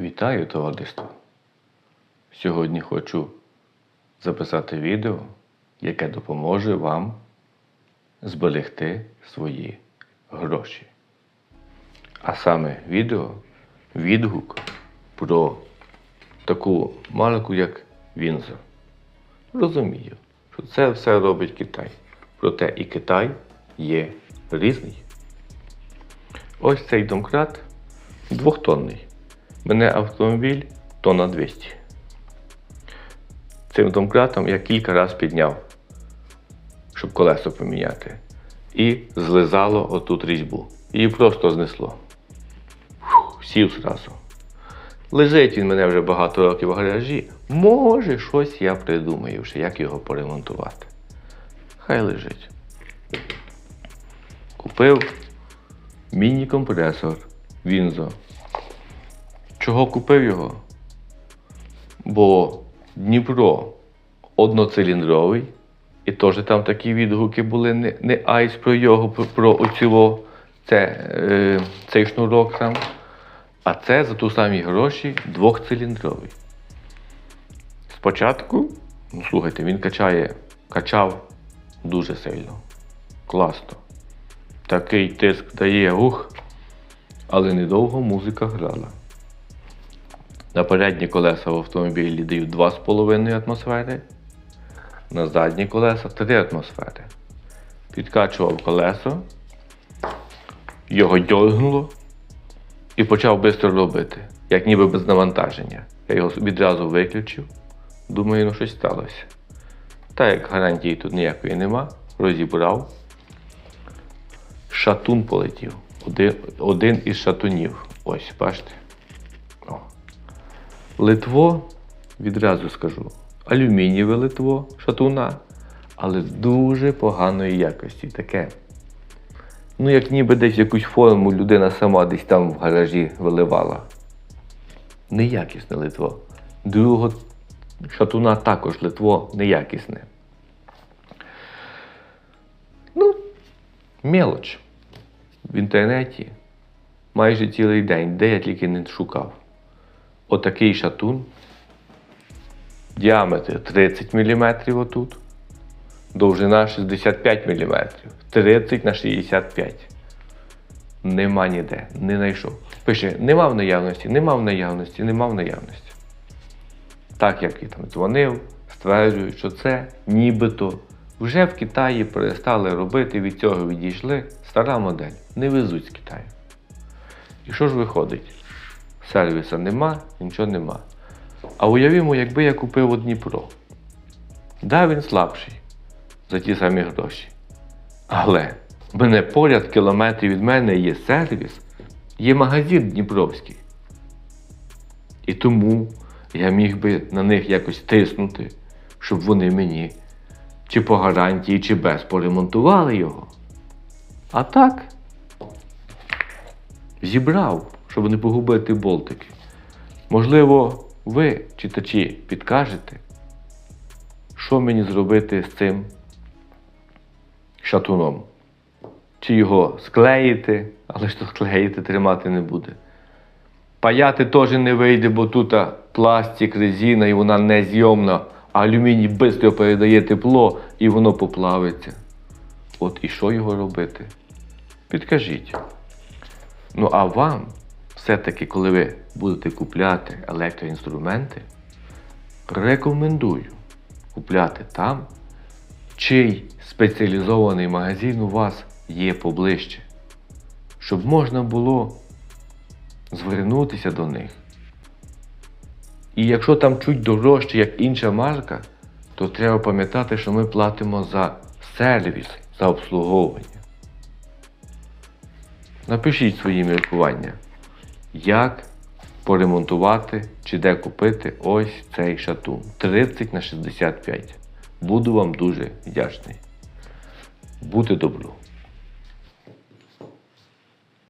Вітаю товариство! Сьогодні хочу записати відео, яке допоможе вам зберегти свої гроші. А саме відео відгук про таку марку, як Вінзор. Розумію, що це все робить Китай. Проте і Китай є різний. Ось цей домкрат двохтонний. Мене автомобіль тонна 200. Цим домкратом я кілька разів підняв, щоб колесо поміняти. І злизало отут різьбу. Її просто знесло. Фух, сів зразу. Лежить він мене вже багато років в гаражі. Може, щось я придумаю, вже, як його поремонтувати. Хай лежить. Купив міні-компресор Вінзо. Чого купив його? Бо Дніпро одноциліндровий, і теж там такі відгуки були не, не айс про його, про, про оцього, це, е, цей шнурок там. А це за ту самі гроші двохциліндровий. Спочатку, ну слухайте, він качає, качав дуже сильно. Класно. Такий тиск дає ух, але недовго музика грала. На передні колеса в автомобілі дають 2,5 атмосфери, на задні колеса 3 атмосфери. Підкачував колесо, його дьоргнуло і почав швидко робити, як ніби без навантаження. Я його відразу виключив. Думаю, ну щось сталося. Та як гарантії тут ніякої нема, розібрав. Шатун полетів. Один, один із шатунів. Ось, бачите. Литво, відразу скажу, алюмінієве литво шатуна, але з дуже поганої якості. Таке. Ну, як ніби десь якусь форму людина сама десь там в гаражі виливала. Неякісне литво. Другого шатуна також литво неякісне. Ну, мелоч. В інтернеті майже цілий день, де я тільки не шукав. Отакий шатун. Діаметр 30 мм отут. Довжина 65 мм. 30 на 65. Нема ніде, не знайшов. Пише, нема в наявності, нема в наявності, нема в наявності. Так як і там дзвонив, стверджують, що це нібито вже в Китаї перестали робити, від цього відійшли. Стара модель. Не везуть з Китаю. І що ж виходить? Сервіса нема, нічого нема. А уявімо, якби я купив у Дніпро. Да, він слабший за ті самі гроші. Але в мене поряд кілометрів від мене є сервіс, є магазин Дніпровський. І тому я міг би на них якось тиснути, щоб вони мені чи по гарантії, чи без поремонтували його. А так зібрав, щоб не погубити болтики. Можливо, ви, читачі, підкажете, що мені зробити з цим шатуном. Чи його склеїти, але то склеїти тримати не буде. Паяти теж не вийде, бо тут пластик, резина і вона незйомна, а алюміній швидко передає тепло і воно поплавиться. От і що його робити? Підкажіть. Ну а вам, все-таки, коли ви будете купляти електроінструменти, рекомендую купляти там, чий спеціалізований магазин у вас є поближче, щоб можна було звернутися до них. І якщо там чуть дорожче, як інша марка, то треба пам'ятати, що ми платимо за сервіс, за обслуговування. Напишіть свої міркування, як поремонтувати чи де купити ось цей шатун 30 на 65. Буду вам дуже вдячний. Бути добру!